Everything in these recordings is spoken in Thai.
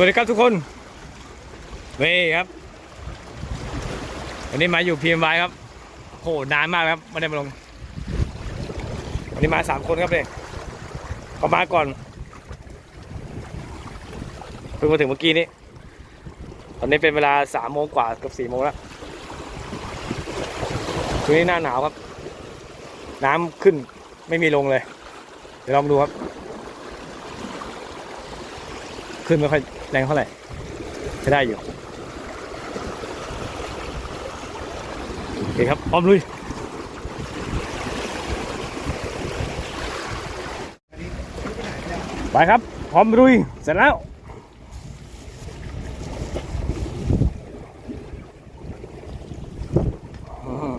วัสดีครับทุกคนเว้ยครับ วันนี้มาอยู่พีเอ็มไครับโหนานมากครับไม่ได้มาลง วันนี้มาสามคนครับเลยเขามาก่อนเพิ่งมาถึงเมื่อกี้นี้ ตอนนี้เป็นเวลาสามโมงกว่ากับสี่โมงแล้วช่วงนี้หน้าหนาวครับ น้ำขึ้นไม่มีลงเลย เดี๋ยวลองดูครับ ขึ้นไม่ค่อย แรงเท่าไหร่ใช้ได้อยู่โอเคครับพร้อมลุยไปครับพร้อมลุยเสร็จแล้วอืม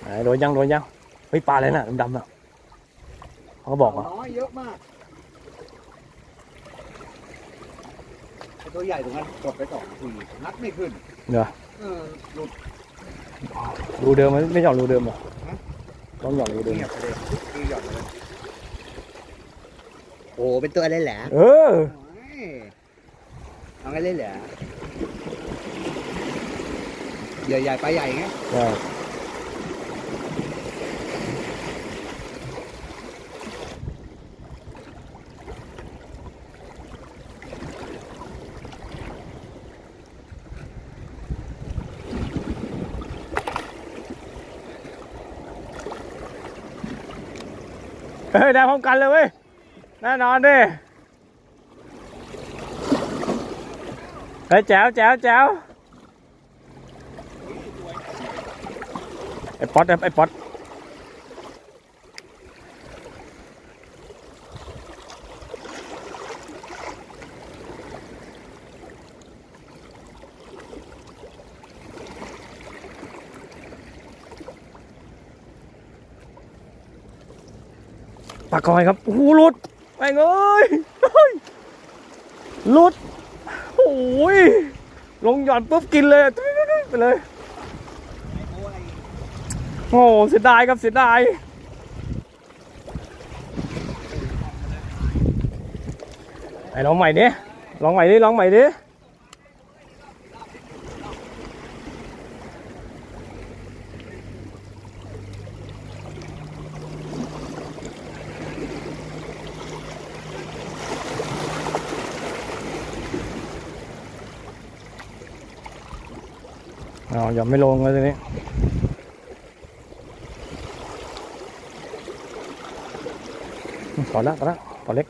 ไหนโดนยังโดนยังเฮ้ยปลาอะไรน่ะดำๆน่ะเขาก็บอกว่าเยอะมากไอ้ ตัวใหญ่ตรงนั้นกดไปสองทีนัดไม่ขึ้นเดี๋ยวเออหลุดรูเดิมมันไม่หย่อนรูเดิมเหรอฮะต้องหย่อนรูเดิม เงียบไปเลยทีหย่อนเลยโอ้เป็นตัวอะไรแหละเออเอาไงเล่นเหรอใหญ่ใหญ่ๆปลาใหญ่ไง ใช่ ฮ้ยได้พร้อมกันเลยเว้ยแน่นอนดิเฮ้ยแจ๋วแจ๋วแจ๋วไอ้ป๊อตไอ้ป๊อต ปากกอยครับโอ้โหหลุดแม่งเอ้ยเฮ้ยหลุดโอ้ยลงหย่อนปุ๊บกินเลยไปเลยโอ้เสียดายครับเสียดายไอ้ลองใหม่ดิลองใหม่ดิลองใหม่ดิ อ๋อยังไม่ลงเลยทีนี้ต่อละต่อละต่อเล็ก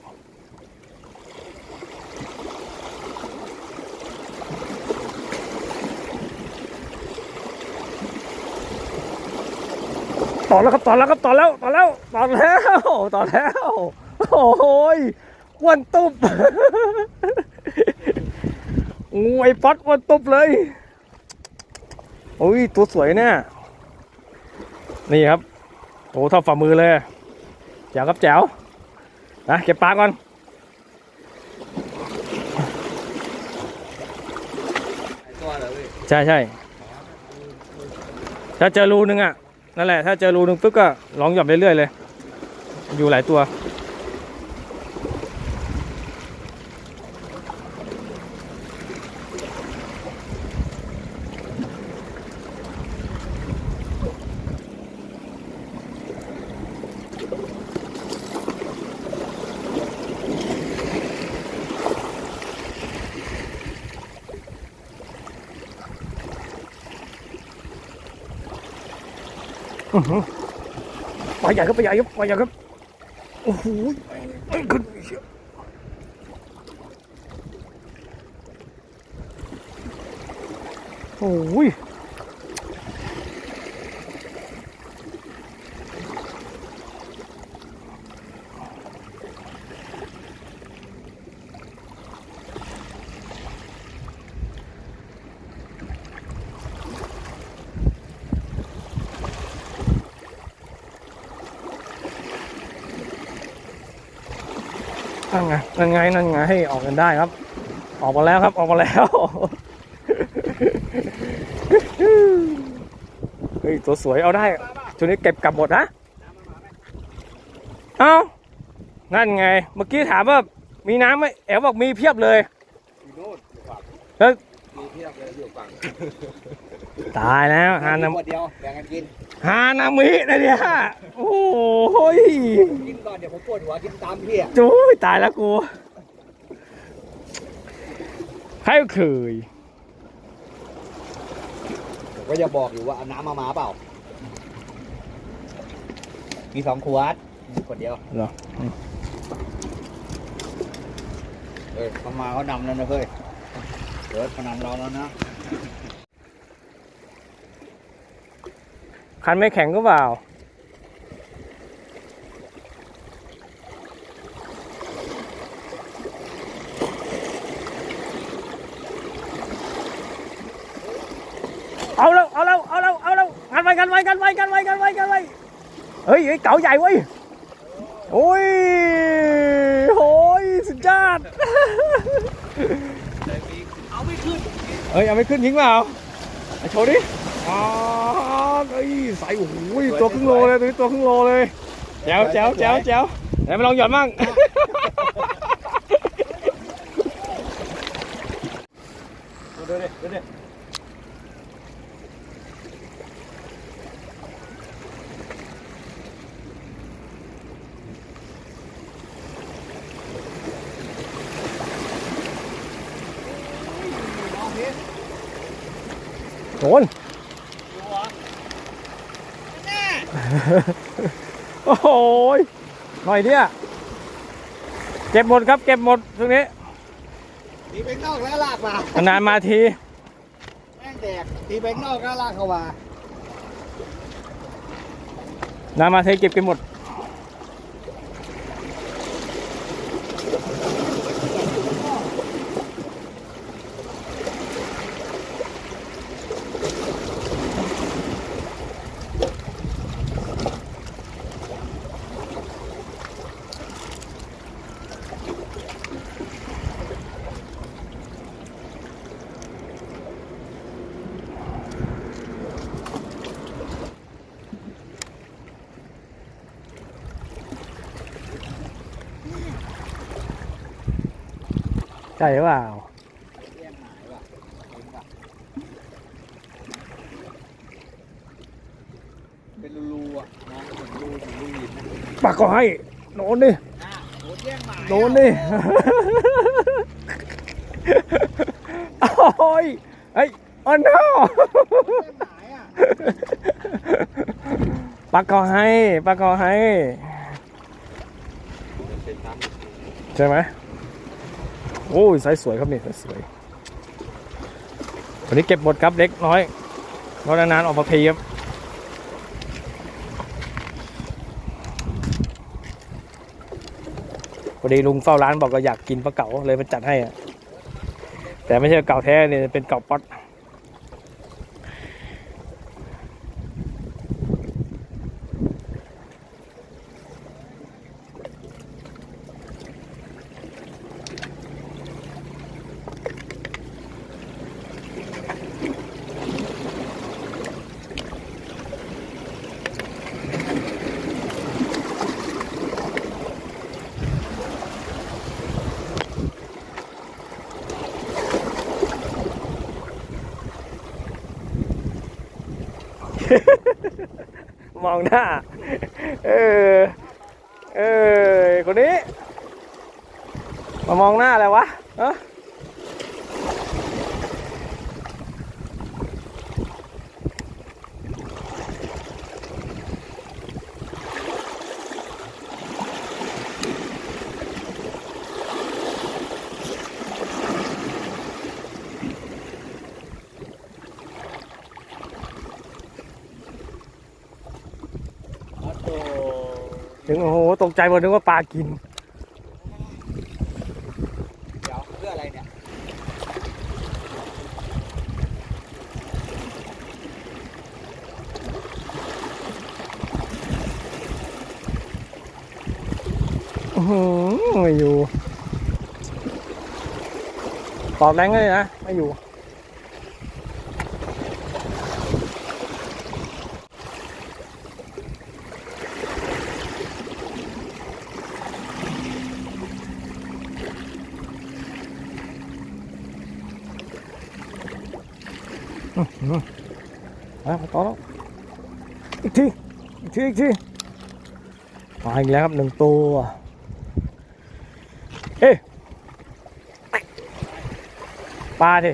ต่อแล้วครับต่อแล้วครับต่อแล้วต่อแล้วต่อแล้วต่อแล้วโอ้ยอ้วนตุบโอ้ยป๊อตอ้วนตุบเลย โอ้ยตัวสวยเนี่ย นี่ครับโอ้เท่าฝ่ามือเลยแจ๋วครับแจ๋วนะเก็บปลาก่อนไอ้ตัวเหรอพี่ใช่ใช่ถ้าเจอรูนึงอะนั่นแหละถ้าเจอรูนึงปุ๊บก็ลองหย่อนไปเรื่อยเลย อยู่หลายตัว ปลาใหญ่ครับปลาใหญ่ครับปลาใหญ่ครับโอ้โหไอ้ขึ้นเชียโอ้ย นั่นไงนั่นไงนั่นไงให้ออกกันได้ครับ ออกมาแล้วครับ ออกมาแล้ว เฮ้ย ตัวสวยเอาได้ช่วงนี้เก็บกลับหมดนะ เอานั่นไง เมื่อกี้ถามว่า มีน้ำไหมแอ๋วบอกมีเพียบเลยอยู่โน่นอยู่ฝั่งเฮ้ยมีเทียบเลยอยู่ฝั่ง ตายแล้วฮานาขวดเดียวแบ่งกันกิน ฮานามินะเนี่ย โอ้โหยกินก่อนเดี๋ยวผมปวดหัวกินตามพี่อะจู้ยตายแล้วกูใครเคยผมก็จะบอกอยู่ว่าเอาน้ำมามาเปล่า มีสองขวดมีขวดเดียวเหรอ เอ้ยเขามาเขานำแล้วนะเฮ้ยเดี๋ยวเขานำเราแล้วนะ คันไม่แข็งก็เปล่าเอาแล้วเอาแล้วเอาแล้วเอาแล้วกันไว้กันไว้กันไว้กันไว้กันไว้กันไว้เฮ้ยเฮ้ยเก๋าใหญ่เว้ยโอ้ยโอ้ยสุดยอดเอาไม่ขึ้นเอ้ยเอาไม่ขึ้นทิ้งเปล่าเอาโชว์ดิอ๋อ เอ้ยใส่โอ้โหตัวครึ่งโลเลยตัวนี้ตัวครึ่งโลเลยแจ๋วแจ๋วแจ๋วแจ๋วไหนมาลองหย่อนมั่งดูดิดูดิโดน โอ้โหยหน่อยเนี่ยเก็บหมดครับเก็บหมดตรงนี้ตีไปนอกแล้วลากมานานๆมาทีแม่งแดกตีไปนอกแล้วลากเข้ามา นานมาทีเก็บกันหมด ใช่หรือเปล่าเป็นรูๆอะมองเหมือนรูเหมือนรูหินนะปากก็ให้โดนดิอ่โดนแย่งหมาโดนดิโอ้ยเฮ้ยอันน่าปากก็ให้ปากก็ให้ ใช่ไหม โอ้ยไซส์สวยครับนี่ไซส์สวยวันนี้เก็บหมดครับเล็กน้อยเรอนานๆออกมาทีครับพอดีลุงเฝ้าร้านบอกก็อยากกินปลาเก๋าเลยมาจัดให้อะแต่ไม่ใช่เก่าแท้เนี่ยเป็นเก่าป๊อต องหน้า เออ เออ คนนี้ มามองหน้าอะไรวะเออโห ตกใจหมดนึกว่าปลากิน เดี๋ยวเพื่ออะไรเนี่ยอื้อหือไม่อยู่ ตอบแรงเลยนะ ไม่อยู่ มามาต่อแล้วอีกทีอีกทีอีกทีมาอีกแล้วครับหนึ่งตัวเฮ้ปลาดิ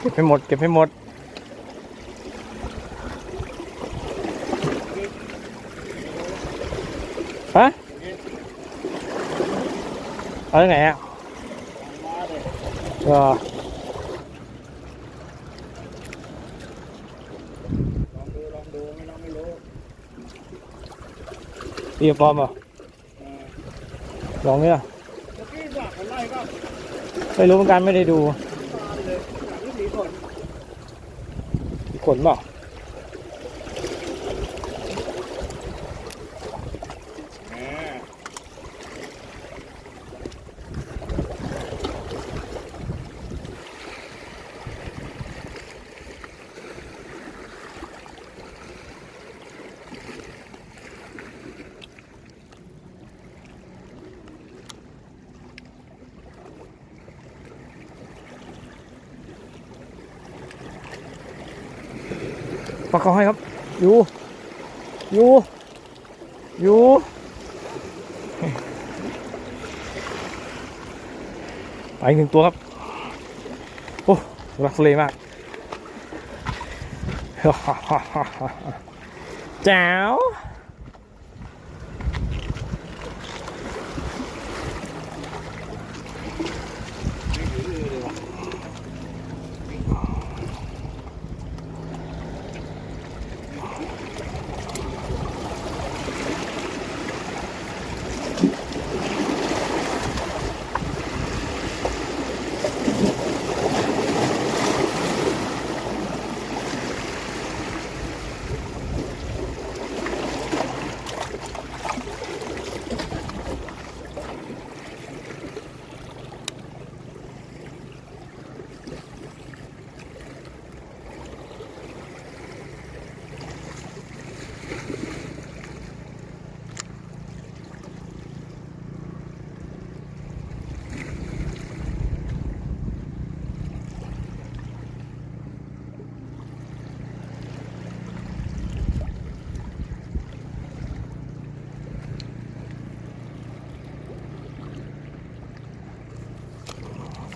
เก็บให้หมด เก็บให้หมด เอาที่ไหนอะก็ลอดูลองดูไม่ลองไม่รู้ตีปลอมเหรอะลองเมื่อกี้ว่าคนไม่รู้เหมือนกันไม่ได้ดูอีขนเปล่า ปลาเขาให้ครับ อยู่ อยู่ อยู่ ไปอีกหนึ่งตัวครับ โอ้รักเลยมากแจ๋ว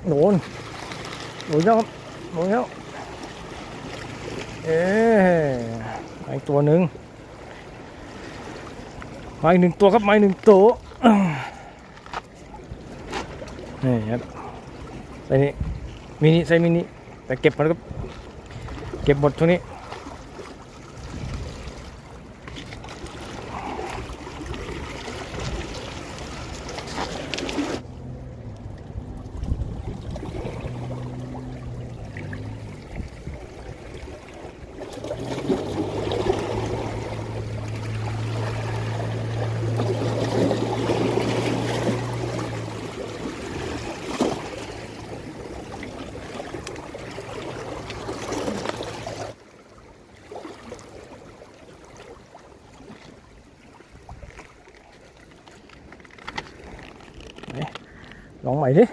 โดนโดนแล้วครับโดนแล้วเอ๊ะอีกตัวหนึ่งมาอีกหนึ่งตัวครับมาอีกหนึ่งตัวนี่ครับไซนี้มินิไซมินิแต่เก็บมันก็เก็บหมดช่วงนี้ ลองใหม่ดิ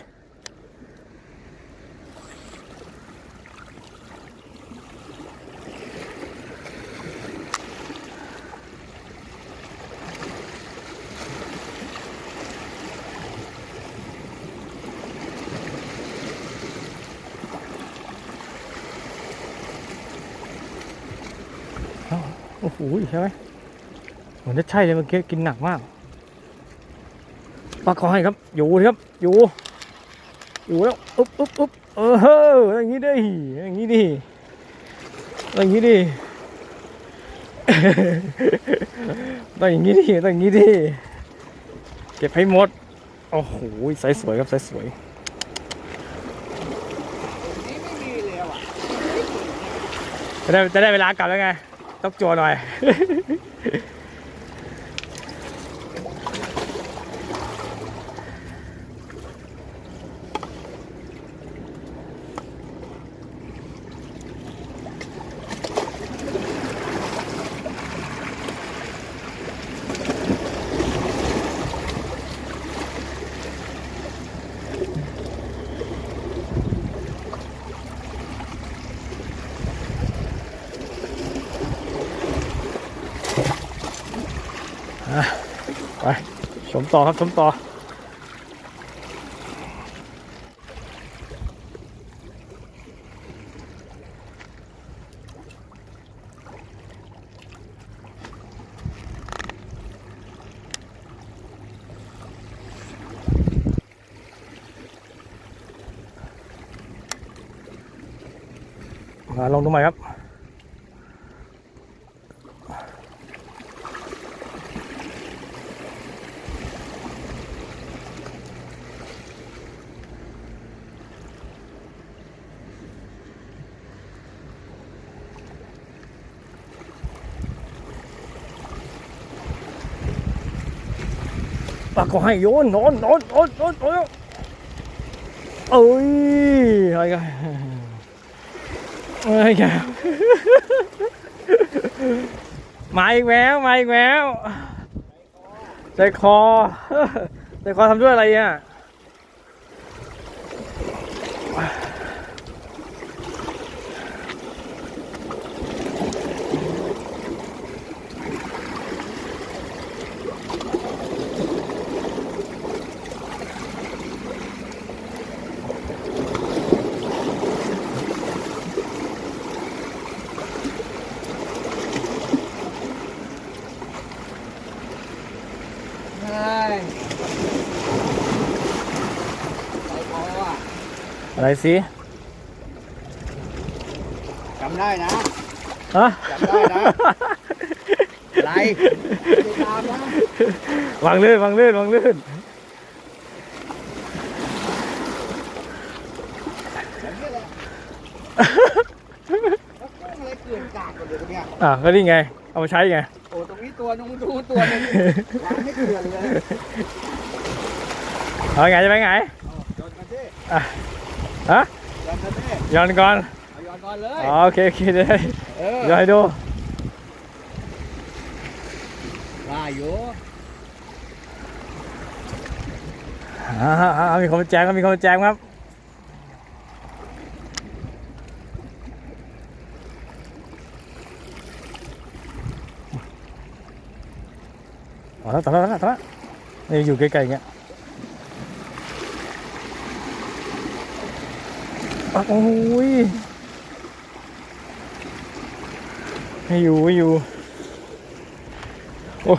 โอ้โหใช่ไหมเหมือนจะใช่เลยเมื่อกี้กินหนักมาก ปลาขอให้ครับ อยู่ครับ อยู่ อยู่แล้วอุ๊บอุ๊บอุ๊บเออเฮ้ออย่างนี้ดิอย่างนี้ดิอย่างนี้ดิต้องอย่างนี้ดิต้องอย่างนี้ดิเก็บให้หมด โอ้โหใสสวยครับสสวยนี่ไม่มีเลยจะได้จะได้เวลากลับแล้วไงต้องจัวหน่อย เม ต่อครับชมต่อมาลงตรงไหนครับ ปากก็ให้โยนโนนโนนอนนอนนอนนเอ้ยอะไรกันอะไรกันมาอีกแล้วมาอีกแล้วใจคอใจคอทำด้วยอะไรอะใช่ใจคออะ อะไร สิจำได้นะฮะจำได้นะไรติดตามนะวางลื่นวางลื่นวางลื่นแบบนี้แหละแล้วกุ้งอะไรเกลื่อนกลาดหมดเลยตรงเนี้ยอะก็นี่ไง เอามาใช้ไง โอ้ตรงนี้ตัวนึงดูตัวนึงล้างไม่เกลื่อนเลยเอาไงจะไปไงเอาย้อนกันดิ ฮะย้อนกันดิย้อนก่อนเอาย้อนก่อนเลยอ๋อโอเคโอเคเดี๋ยวให้เออเดี๋ยวให้ดูว่าอยู่อ่าอ่าอ่ามีคนมาแจมครับมีคนมาแจมครับต่อแล้วต่อแล้วต่อแล้วต่อแล้วนี่อยู่ใกล้ๆอย่างเงี้ยอะ โอ้ยไม่อยู่ไม่อยู่ โอ้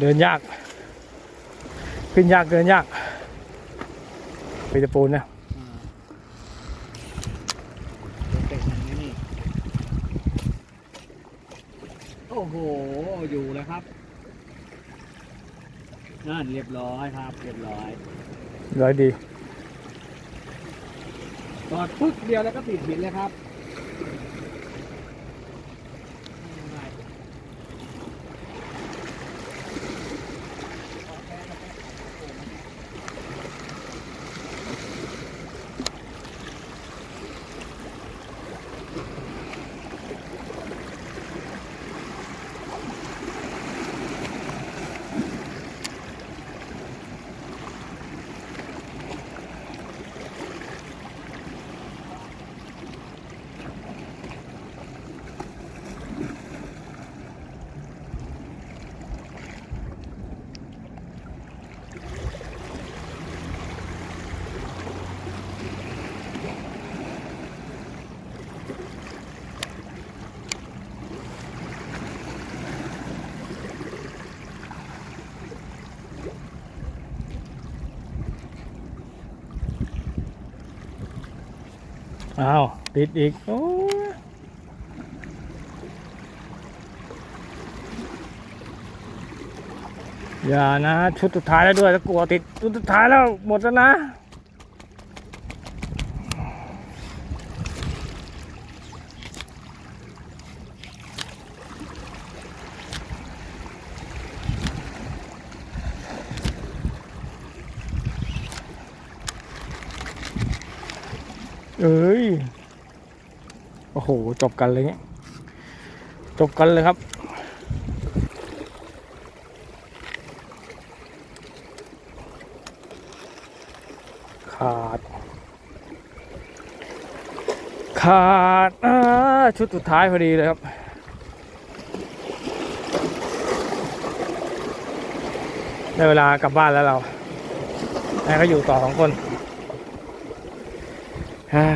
เดินยาก ขึ้นยากเดินยากไปตะปูนนะเป็ดอย่างนี้นี่โอ้โห อยู่แล้วครับนั่นเรียบร้อยครับ เรียบร้อย ร้อยดี ตอดปึ๊กเดียวแล้วก็ติดหินเลยครับ อ้าว ติดอีก โอ้ยอย่านะ ชุดสุดท้ายแล้วด้วยถ้ากลัวติด ชุดสุดท้ายแล้ว หมดแล้วนะ เอ้ย โหจบกันเลยเงี้ยจบกันเลยครับ ขาด ขาดชุดสุดท้ายพอดีเลยครับได้เวลากลับบ้านแล้วเราแม่ก็อยู่ต่อสองคนฮ่า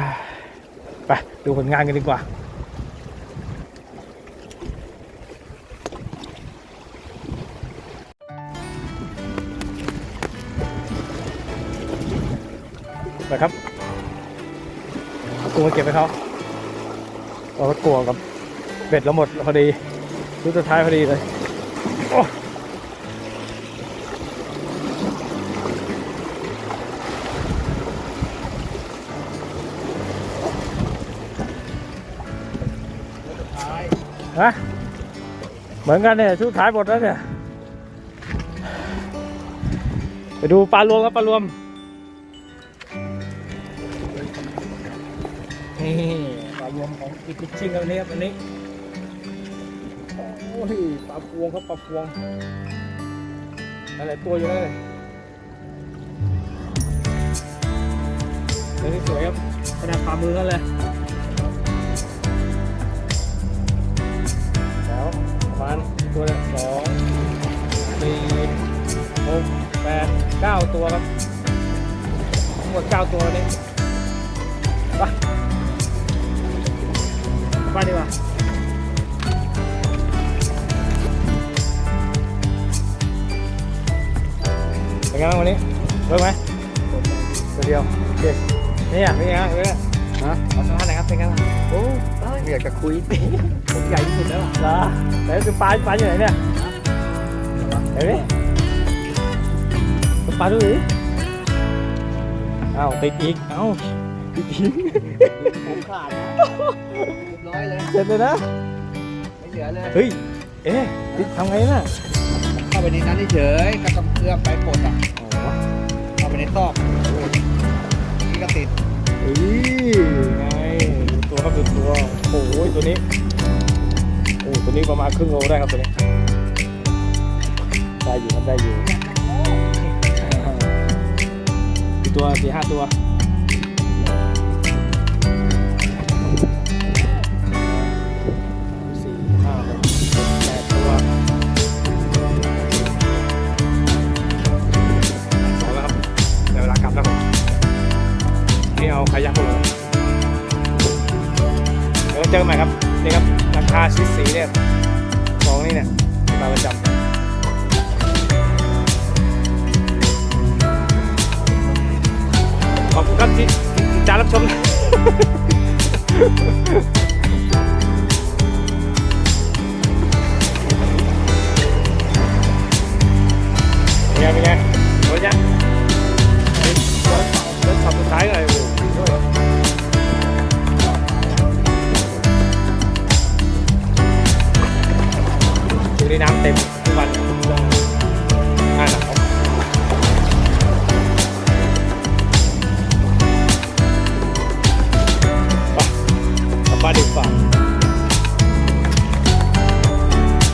ดูผลงานกันดีกว่าไปครับเอาตัวมาเก็บไปเขาเราก็กลัวกับเบ็ดเราหมดพอดีชุดสุดท้ายพอดีเลยโอ้ ฮะเหมือนกันเนี่ยชุดท้ายหมดแล้วเนี่ย ไปดูปลารวมครับปลารวม นี่ปลารวมของอีกชิงครับนี้ครับวันนี้ โอ้ยปลาพวงครับปลาพวงอะไรตัวอยู่เลยเดี๋ยวนี้สวยครับขนาดฝ่ามือกันเลย ประมาณตัวละสองสี่หกแปดเก้าตัวครับทั้งหมดเก้าตัวนี้ไปไปดีกว่าเป็นไงบ้างวันนี้เวิร์กไหมตัวเดียวโอเคนี่อะเป็นไงบ้างเวิร์กฮะขอสัมภาษณ์หน่อยครับเป็นไงบ้างโอ้ไม่อยากจะคุยผมใหญ่ที่สุดแล้วเหรอไหนคือปลาปลาอยู่ไหนเนี่ยเห็นไหมปลาดูดิอ้าวติดอีกเอ้าติดอีกผมขาดนะเรียบร้อยเลยเสร็จเลยนะไม่เหลือเลยเฮ้ยเอ๊ะติดทำไงน่ะเข้าไปในนั้นเฉยๆก็ต้องเคลือบไปปลดอะอ๋อเข้าไปในซอกนี่ก็ติดเฮ้ยไงดู ตัวครับดูตัวโอ้โหตัวนี้โอ้ตัวนี้ประมาณครึ่งโลได้ครับตัวนี้ได้อยู่ครับได้อยู่กี่ตัวสี่ห้าตัว เจอกันใหม่ครับนี่ครับราคาชิดสีเนี่ยของนี่เนี่ยมาประจำ